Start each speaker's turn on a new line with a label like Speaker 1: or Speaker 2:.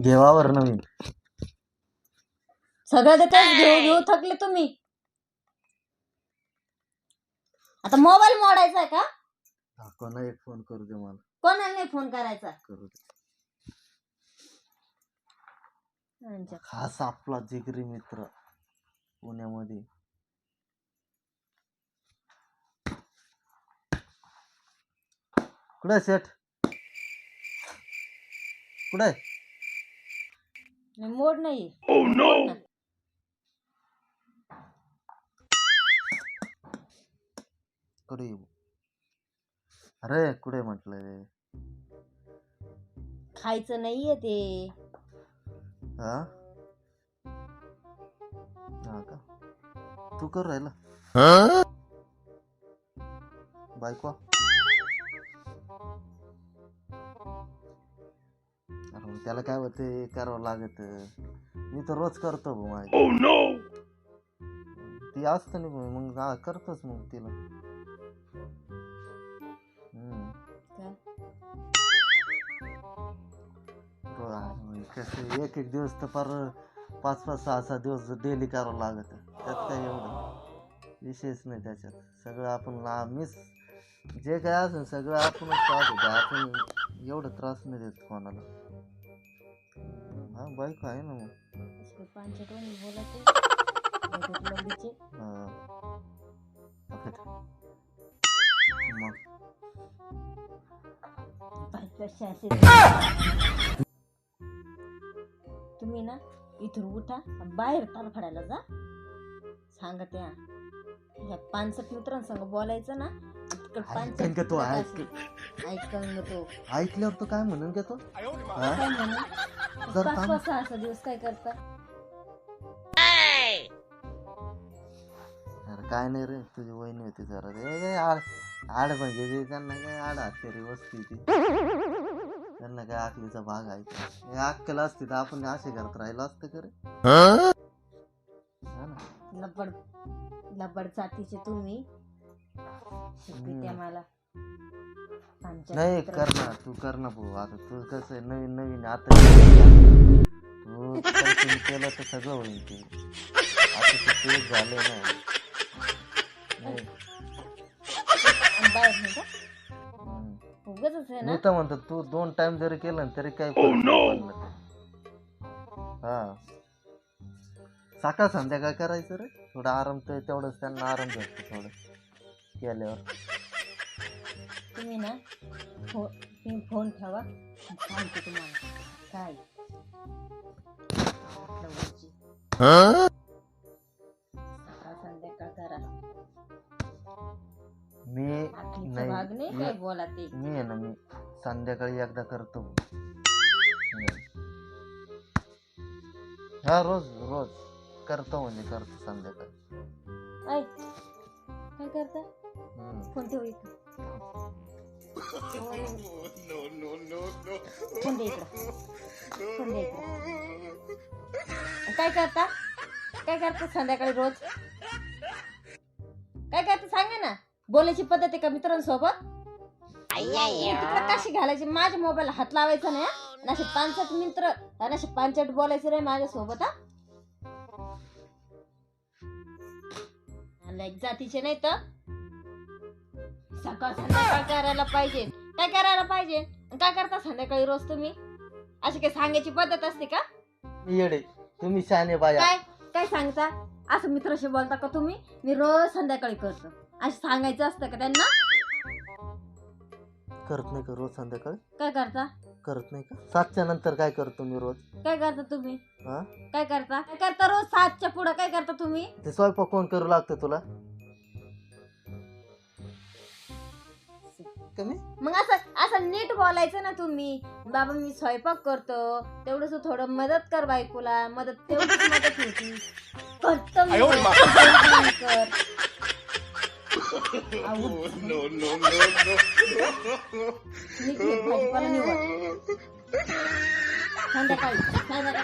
Speaker 1: घेवावर नवीन
Speaker 2: सगळं घेऊ घेऊ थकले तुम्ही. आता मोबाईल मोडायचा आहे का?
Speaker 1: हा, कोणा एक फोन करू दे मला.
Speaker 2: कोणाला नाही फोन करायचा?
Speaker 1: करू दे.
Speaker 2: यांच्या.
Speaker 1: खास आपला जिगरी मित्र पुण्यामध्ये. कुठे सेठ? कुठे
Speaker 2: नाही, मोड नाही
Speaker 1: कुठे येऊ अरे कुठे म्हटलंय?
Speaker 2: खायचं नाहीये ते.
Speaker 1: हा? हा का? तू कर राहिला. बायको. अरे मग त्याला काय होते करावं लागत. मी तर रोज करतो भाऊ माझी. ती असतं नाही भाऊ, मग करतोच मग तिला. कसं एक एक दिवस तर फार पाच पाच सहा सहा दिवस डेली करावं लागत. त्यात काय एवढं? विशेष नाही त्याच्यात. सगळं आपण ला- मीच जे काय असेल सगळं आपणच पाहत. होतो आपण एवढं त्रास नाही देत कोणाला. हा आहे ना मग.
Speaker 2: बोलायचे तुम्ही ना इथून उठा बाहेर तडफडायला जा. सांगा त्या ह्या पानसट मित्रांसंग बोलायचं ना
Speaker 1: ऐकन का तो ऐक
Speaker 2: ऐकन. तो.
Speaker 1: ऐकल्यावर तो काय म्हणून घेतो?
Speaker 2: काय
Speaker 1: जर
Speaker 2: पाच
Speaker 1: थांब.
Speaker 2: पाच सहा सहा दिवस काय करता?
Speaker 1: अरे काय नाही रे तुझी वहिनी होती जरा. रे काय आड आड म्हणजे ते त्यांना काय आड हत्यारी वस्ती ती. त्यांना काय आकलीचा भाग आहे का? हे अक्कल असती तर आपण असे करत राहिलो असतं का रे? हा ना.
Speaker 2: लबड लबड जातीचे तुम्ही. त्या. मला
Speaker 1: नाही. कर ना तू कर ना भाऊ आता तू कसं आहे नवीन नवीन आता तू काहीतरी केलं तर सगळं होईल ते आता ते तेच झाले ना नाही.
Speaker 2: आणि बाहेर नाही का
Speaker 1: हम्म.
Speaker 2: उगाचच आहे ना
Speaker 1: मी तर म्हणतो तू दोन टाइम जरी केलं ना तरी काही फरक नाही पडला ते. हा सकाळ संध्याकाळ करायचं रे थोडा आराम तर तेवढंच त्यांना आराम भेटतो थोडं केल्यावर
Speaker 2: तुम्ही ना फो तुम्ही फोन ठेवा. मी सांगते तुम्हाला. काय? लवची. सकाळ संध्याकाळ करा.
Speaker 1: मी
Speaker 2: आखलीचा
Speaker 1: नाही,
Speaker 2: भाग नाही
Speaker 1: मी-
Speaker 2: बोला ते
Speaker 1: मी आहे ना मी संध्याकाळी एकदा करतो. हा रोज रोज. करतो म्हणजे करतो संध्याकाळी.
Speaker 2: काय करता. फोन ठेव इकडं फोन दे इकडं फोन दे इकडं काय करता काय करता संध्याकाळी रोज काय करता सांगा ना बोलायची पद्धत आहे का मित्रांसोबत तिकडं कशी घालायची माझ्या मोबाईल हात लावायचा नाही हं? नाशे पांचट मित्र नाशे पांचट बोलायचं रे माझ्या सोबत हा एक जातीचे नाही तर सकाळ संध्याकाळ करायला पाहिजे. काय करायला पाहिजे? काय करता संध्याकाळी रोज तुम्ही? अशी काही सांगायची पद्धत असते का?
Speaker 1: येडे. तुम्ही बाया.
Speaker 2: काय? काय सांगता? असं मित्राशी बोलता का तुम्ही? मी रोज संध्याकाळी करतो. असं सांगायचं असतं का त्यांना?
Speaker 1: करत नाही का रोज संध्याकाळी?
Speaker 2: काय करता?
Speaker 1: करत नाही का? सातच्या नंतर काय करतो मी रोज?
Speaker 2: काय करता तुम्ही?
Speaker 1: हा?
Speaker 2: काय करता? काय करता रोज सातच्या पुढं? काय करता तुम्ही?
Speaker 1: ते स्वयंपाक कोण करू लागतं तुला? कमी
Speaker 2: मग असं असं नीट बोलायचं ना तुम्ही. बाबा मी स्वयंपाक करतो. तेवढंच थोडं मदत कर बायकोला. मदत तेवढीच मदत होती. करतो मी, तेवढं कर. आऊट. नीट नीट भाजीपाला निवड संध्याकाळी संध्याकाळी.